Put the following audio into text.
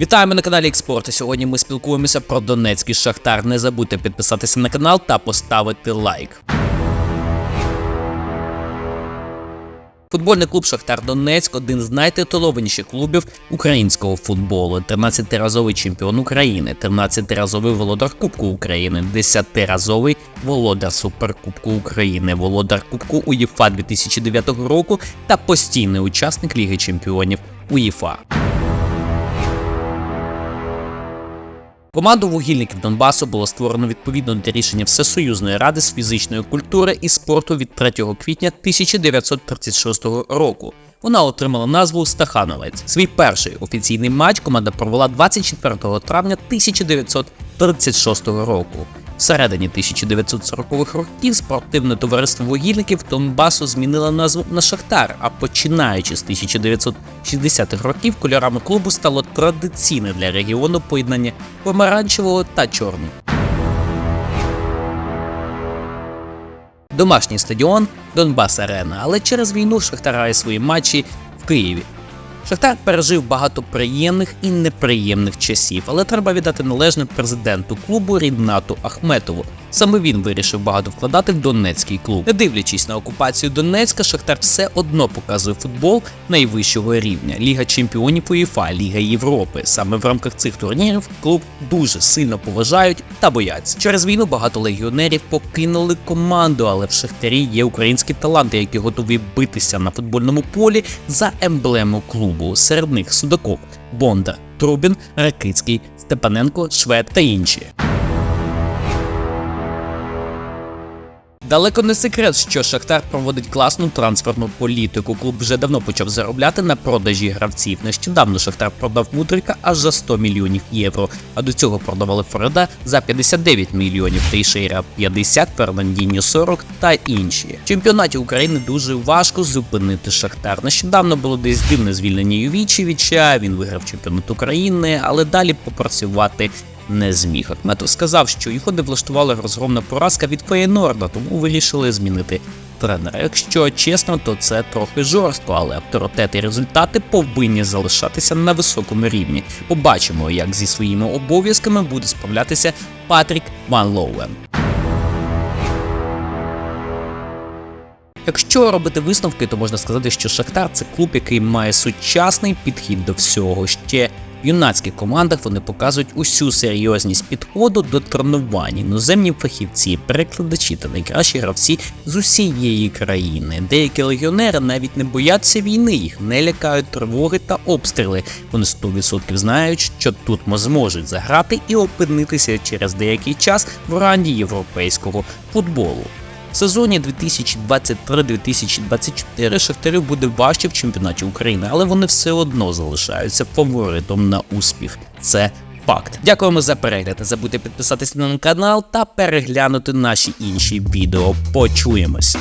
Вітаємо на каналі Експорт. Сьогодні ми спілкуємося про Донецький Шахтар. Не забудьте підписатися на канал та поставити лайк. Футбольний клуб Шахтар Донецьк один з найтитулованіших клубів українського футболу. 13-разовий чемпіон України, 13-разовий володар Кубку України, 10-разовий володар Суперкубку України, володар Кубку УЄФА 2009 року та постійний учасник Ліги Чемпіонів УЄФА. Команду вугільників Донбасу було створено відповідно до рішення Всесоюзної ради з фізичної культури і спорту від 3 квітня 1936 року. Вона отримала назву Стахановець. Свій перший офіційний матч команда провела 24 травня 1936 року. Всередині 1940-х років спортивне товариство вугільників Донбасу змінило назву на Шахтар, а починаючи з 1960-х років кольорами клубу стало традиційне для регіону поєднання помаранчевого та чорного. Домашній стадіон Донбас Арена, але через війну Шахтар грає свої матчі в Києві. Шахтар пережив багато приємних і неприємних часів, але треба віддати належне президенту клубу Ріднату Ахметову. Саме він вирішив багато вкладати в Донецький клуб. Не дивлячись на окупацію Донецька, Шахтар все одно показує футбол найвищого рівня. Ліга чемпіонів УЄФА, Ліга Європи. Саме в рамках цих турнірів клуб дуже сильно поважають та бояться. Через війну багато легіонерів покинули команду, але в Шахтарі є українські таланти, які готові битися на футбольному полі за емблему клубу. Серед них Судаков, Бондар, Трубін, Ракицький, Степаненко, Швед та інші. Далеко не секрет, що Шахтар проводить класну трансферну політику. Клуб вже давно почав заробляти на продажі гравців. Нещодавно Шахтар продав Мудрика аж за 100 мільйонів євро. А до цього продавали Фореда за 59 мільйонів, Тейшейра 50, Фернандіньо 40 та інші. В чемпіонаті України дуже важко зупинити Шахтар. Нещодавно було десь дивне звільнення Ювічевича. Він виграв чемпіонат України, але далі попрацювати не зміг. Ахметов сказав, що його не влаштувала розгромна поразка від Феєнорда, тому вирішили змінити тренера. Якщо чесно, то це трохи жорстко, але авторитет і результати повинні залишатися на високому рівні. Побачимо, як зі своїми обов'язками буде справлятися Патрік Ван Лоуен. Якщо робити висновки, то можна сказати, що Шахтар це клуб, який має сучасний підхід до всього. Ще в юнацьких командах вони показують усю серйозність підходу до тренувань. Іноземні фахівці, перекладачі та найкращі гравці з усієї країни. Деякі легіонери навіть не бояться війни, їх не лякають тривоги та обстріли. Вони 100% знають, що тут зможуть заграти і опинитися через деякий час в ранді європейського футболу. В сезоні 2023-2024 Шахтарю буде важче в чемпіонаті України, але вони все одно залишаються фаворитом на успіх. Це факт. Дякуємо за перегляд. Не забудьте підписатися на канал та переглянути наші інші відео. Почуємось.